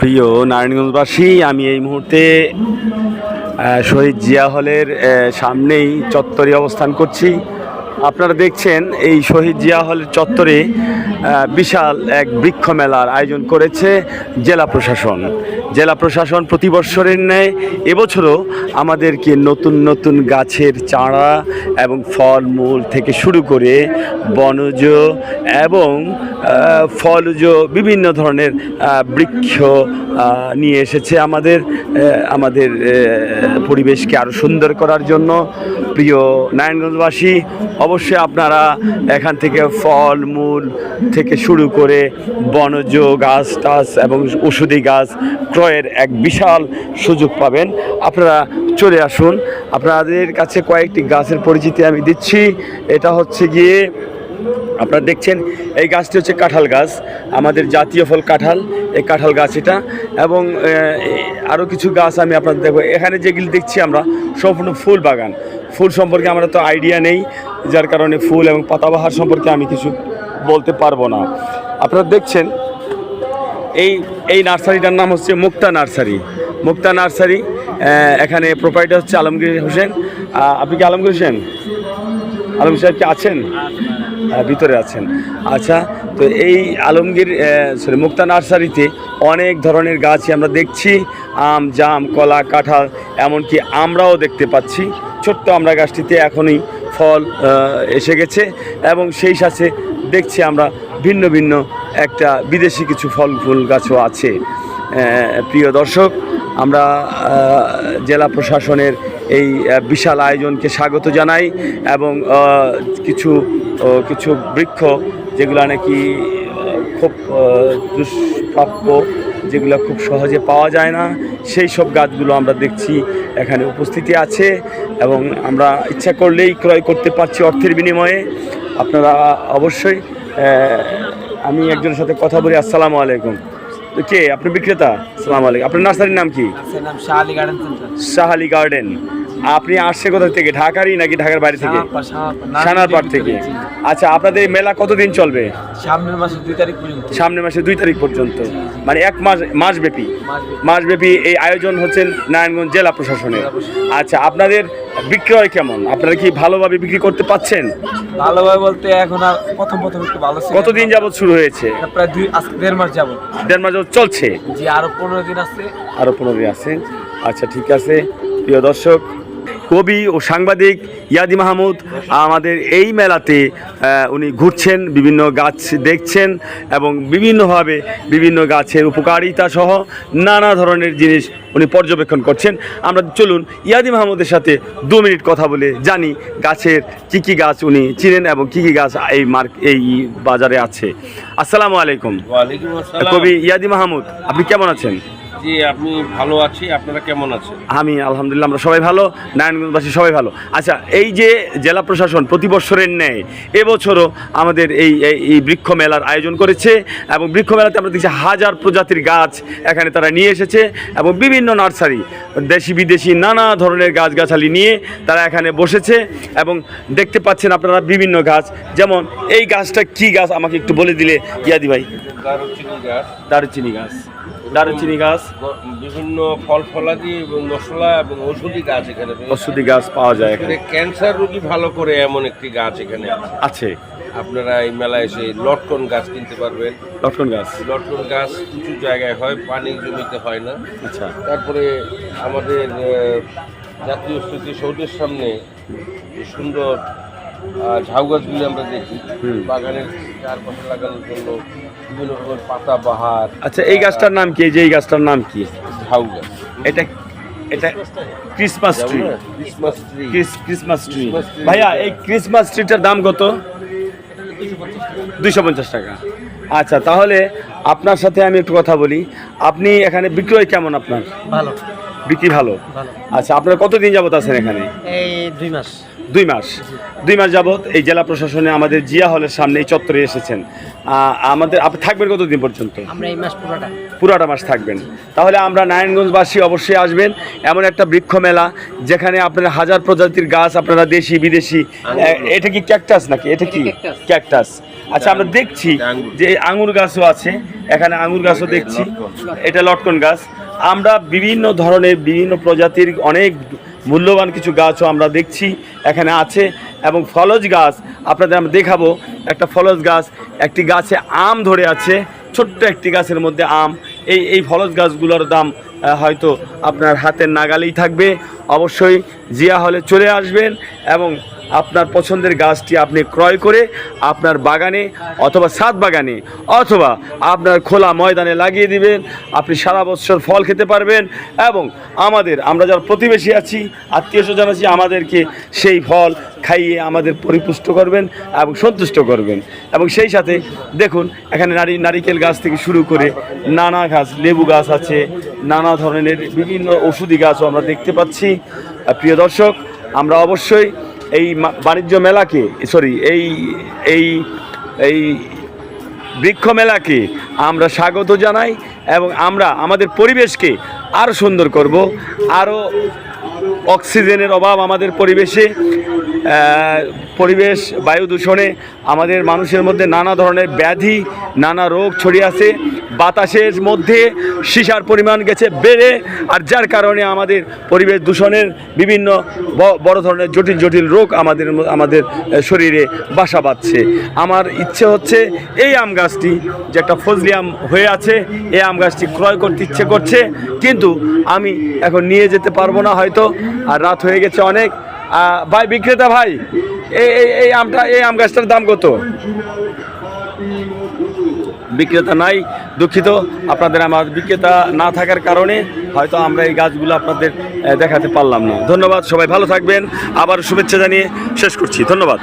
প্রিয় নারায়ণগঞ্জবাসী আমি এই মুহূর্তে শহীদ জিয়া হলের সামনেই চত্বরে অবস্থান করছি। আপনারা দেখছেন এই শহীদ জিয়া হলের চত্বরে বিশাল এক বৃক্ষ মেলার আয়োজন করেছে জেলা প্রশাসন। জেলা প্রশাসন প্রতি বৎসরের ন্যায় এবছরও আমাদেরকে নতুন নতুন গাছের চারা এবং ফলমূল থেকে শুরু করে বনজ এবং ফলজ বিভিন্ন ধরনের বৃক্ষ নিয়ে এসেছে আমাদের আমাদের পরিবেশকে আরও সুন্দর করার জন্য। প্রিয় নারায়ণগঞ্জবাসী, অবশ্যই আপনারা এখান থেকে ফল, মূল থেকে শুরু করে বনজ গাছ টাছ এবং ওষুধি গাছ ক্রয়ের এক বিশাল সুযোগ পাবেন। আপনারা চলে আসুন। আপনাদের কাছে কয়েকটি গাছের পরিচিতি আমি দিচ্ছি। এটা হচ্ছে গিয়ে আপনারা দেখছেন, এই গাছটি হচ্ছে কাঁঠাল গাছ, আমাদের জাতীয় ফল কাঁঠাল, এই কাঁঠাল গাছ এটা। এবং আরও কিছু গাছ আমি আপনাদের দেখব। এখানে যেগুলি দেখছি আমরা, সম্পূর্ণ ফুল বাগান। ফুল সম্পর্কে আমরা তো আইডিয়া নেই, যার কারণে ফুল এবং পাতাবাহার সম্পর্কে আমি কিছু বলতে পারব না। আপনারা দেখছেন, এই এই নার্সারিটার নাম হচ্ছে মুক্তা নার্সারি। মুক্তা নার্সারি এখানে প্রোপাইটার হচ্ছে আলমগীর হোসেন। আপনি কি আলমগীর হোসেন? আলম সাহেব কি আছেন? ভিতরে আছেন। আচ্ছা তো এই আলমগীর সরি মুক্তা নার্সারিতে অনেক ধরনের গাছই আমরা দেখছি, আম, জাম, কলা, কাঁঠাল, এমনকি আমরাও দেখতে পাচ্ছি। ছোট্ট আমরা গাছটিতে এখনই ফল এসে গেছে এবং সেই সাথে দেখছি আমরা ভিন্ন ভিন্ন একটা বিদেশি কিছু ফল, ফুল গাছও আছে। প্রিয় দর্শক, আমরা জেলা প্রশাসনের এই বিশাল আয়োজনকে স্বাগত জানাই এবং কিছু কিছু বৃক্ষ, যেগুলো নাকি খুব দুষ্প্রাপ্য, যেগুলো খুব সহজে পাওয়া যায় না, সেই সব গাছগুলো আমরা দেখছি এখানে উপস্থিতি আছে এবং আমরা ইচ্ছা করলেই ক্রয় করতে পারছি অর্থের বিনিময়ে। আপনারা অবশ্যই আমি একজনের সাথে কথা বলি, আসসালামু আলাইকুম। কে? আপনি বিক্রেতা? আসসালামু আলাইকুম। আপনার নার্সারির নাম কি? Shah Ali garden Shahali garden. আপনি আসছে কোথা থেকে? ঢাকারই নাকি ঢাকার বাইরে থেকে? শাহপার থেকে। আচ্ছা আপনাদের মেলা কতদিন চলবে? সামনের মাসের দুই তারিখ পর্যন্ত। সামনের মাসে দুই তারিখ পর্যন্ত। মানে এক মাস মাসব্যাপী। মাসব্যাপী। এই আয়োজন হচ্ছেন নারায়ণগঞ্জ জেলা প্রশাসনের। আচ্ছা আপনাদের বিক্রয় কেমন? আপনারা কি ভালোভাবে বিক্রি করতে পাচ্ছেন? ভালোভাবে বলতে এখন আর প্রথম প্রথম একটু ভালো ছিল। কতদিন যাবত শুরু হয়েছে? প্রায় দুই আজকে দেড় মাস যাব দেড় মাস যাবত চলছে? জি আরও পনেরো দিন আছে। আরও পনেরো দিন আছে। আচ্ছা ঠিক আছে। প্রিয় দর্শক কবি ও সাংবাদিক ইয়াদি মাহমুদ আমাদের এই মেলাতে উনি ঘুরছেন বিভিন্ন গাছ দেখছেন এবং বিভিন্নভাবে বিভিন্ন গাছের উপকারিতা সহ নানা ধরনের জিনিস উনি পর্যবেক্ষণ করছেন। আমরা চলুন ইয়াদি মাহমুদের সাথে দু মিনিট কথা বলে জানি গাছের কি কি গাছ উনি চিনেন এবং কি কি গাছ এই মার্ক এই বাজারে আছে। আসসালামু আলাইকুম। কবি ইয়াদি মাহমুদ আপনি কেমন আছেন? জি আপনি ভালো আছি। আপনারা কেমন আছেন? আমি আলহামদুলিল্লাহ আমরা সবাই ভালো নারায়ণগঞ্জবাসী সবাই ভালো। আচ্ছা এই যে জেলা প্রশাসন প্রতি বছরের ন্যায় এবছরও আমাদের এই এই- এই বৃক্ষ মেলার আয়োজন করেছে এবং বৃক্ষ মেলাতে আমরা দেখছি হাজার প্রজাতির গাছ এখানে তারা নিয়ে এসেছে এবং বিভিন্ন নার্সারি দেশি বিদেশি নানা ধরনের গাছগাছালি নিয়ে তারা এখানে বসেছে এবং দেখতে পাচ্ছেন আপনারা বিভিন্ন গাছ। যেমন এই গাছটা কি গাছ? আমাকে একটু বলে দিলে। ইয়াদি ভাই। দারুচিনি গাছ। দারুচিনি গাছ। দারুচিনি গাছ। বিভিন্ন ফল ফলাদি এবং মশলা এবং ঔষধি গাছ এখানে। ওষুধি গাছ পাওয়া যায় এখানে ক্যান্সার রোগী ভালো করে এমন একটি গাছ এখানে আছে। আপনারা এই মেলায় এসে লটকন গাছ কিনতে পারবেন। লটকন গাছ। লটকন গাছ কিছু জায়গায় হয় পানি জমিতে হয় না। আচ্ছা। তারপরে আমাদের জাতীয় স্মৃতিসৌধের সামনে সুন্দর ঝাউ গাছগুলি আমরা দেখি। বাগানের চারপাশে লাগানোর জন্য বিভিন্ন রকমের পাতা বাহার আচ্ছা এই গাছটার নাম কি? এই যে এই গাছটার নাম কি? ঝাউ গাছ। এটা এটা Christmas tree Christmas tree Christmas tree ভাইয়া এই ক্রিসমাস ট্রিটার দাম কত? দুইশো পঞ্চাশ টাকা। আচ্ছা তাহলে আপনার সাথে আমি একটু কথা বলি। আপনি এখানে বিক্রয় কেমন আপনার? ভালো। বিক্রি ভালো। ভালো। আচ্ছা আপনার কতদিন যাবত আছেন এখানে? এই দুই মাস। দুই মাস। দুই মাস যাবত এই জেলা প্রশাসনে আমাদের জিয়া হলের সামনে এই চত্বরে এসেছেন। আমাদের আপনি থাকবেন কতদিন পর্যন্ত? আমরা এই মাস পুরোটা। পুরাটা মাস থাকবেন। তাহলে আমরা নারায়ণগঞ্জবাসী অবশ্যই আসবেন। এমন একটা বৃক্ষ মেলা যেখানে আপনারা হাজার প্রজাতির গাছ আপনারা দেশি বিদেশি এটা কি ক্যাকটাস নাকি? এটা কি? ক্যাকটাস। ক্যাকটাস। আচ্ছা আমরা দেখছি যে আঙুর গাছও আছে। এখানে আঙুর গাছও দেখছি। এটা লটকন গাছ। আমরা বিভিন্ন ধরনের বিভিন্ন প্রজাতির অনেক মূল্যবান কিছু গাছও আমরা দেখছি, এখানে আছে। এবং ফলজ গাছ, আপনাদের আমরা দেখাবো, একটা ফলজ গাছ, একটি গাছে আম ধরে আছে, ছোট্ট একটি গাছের মধ্যে আম। এই এই ফলজ গাছগুলোর দাম হয়তো আপনার হাতের নাগালেই থাকবে। অবশ্যই জিয়া হলে চলে আসবেন এবং আপনার পছন্দের গাছটি আপনি ক্রয় করে আপনার বাগানে অথবা ছাদ বাগানে অথবা আপনার খোলা ময়দানে লাগিয়ে দিবেন। আপনি সারা বছর ফল খেতে পারবেন এবং আমাদের, আমরা যারা প্রতিবেশী আছি, আত্মীয় স্বজন আছি, আমাদেরকে সেই ফল খাইয়ে আমাদের পরিপুষ্ট করবেন এবং সন্তুষ্ট করবেন। এবং সেই সাথে দেখুন, এখানে নারী, নারিকেল গাছ থেকে শুরু করে নানা গাছ, লেবু গাছ আছে, নানা ধরনের বিভিন্ন ওষুধি গাছও আমরা দেখতে পাচ্ছি। প্রিয় দর্শক, আমরা অবশ্যই এই বাণিজ্য মেলাকে সরি এই এই এই বৃক্ষ মেলাকে আমরা স্বাগত জানাই এবং আমরা, আমাদের পরিবেশকে আরও সুন্দর করব আরও অক্সিজেনের অভাব আমাদের পরিবেশে পরিবেশ, বায়ু দূষণে আমাদের মানুষের মধ্যে নানা ধরনের ব্যাধি, নানা রোগ ছড়িয়ে আছে। বাতাসের মধ্যে সীসার পরিমাণ গেছে বেড়ে, আর যার কারণে আমাদের পরিবেশ দূষণের বিভিন্ন বড় ধরনের জটিল জটিল রোগ আমাদের আমাদের শরীরে বাসা বাঁধছে। আমার ইচ্ছে হচ্ছে এই আম গাছটি, যে একটা ফজলি আম হয়ে আছে, এই আম গাছটি ক্রয় করতে ইচ্ছে করছে, কিন্তু আমি এখন নিয়ে যেতে পারব না হয়তো। আর রাত হয়ে গেছে অনেক। ভাই, বিক্রেতা ভাই, এই, এই- আমটা, এই আম গাছটার দাম কত? বিক্রেতা নাই, দুঃখিত। আপনাদের আমার বিক্রেতা না থাকার কারণে হয়তো আমরা এই গাছগুলো আপনাদের দেখাতে পারলাম না। ধন্যবাদ, সবাই ভালো থাকবেন। আবার শুভেচ্ছা জানিয়ে শেষ করছি। ধন্যবাদ।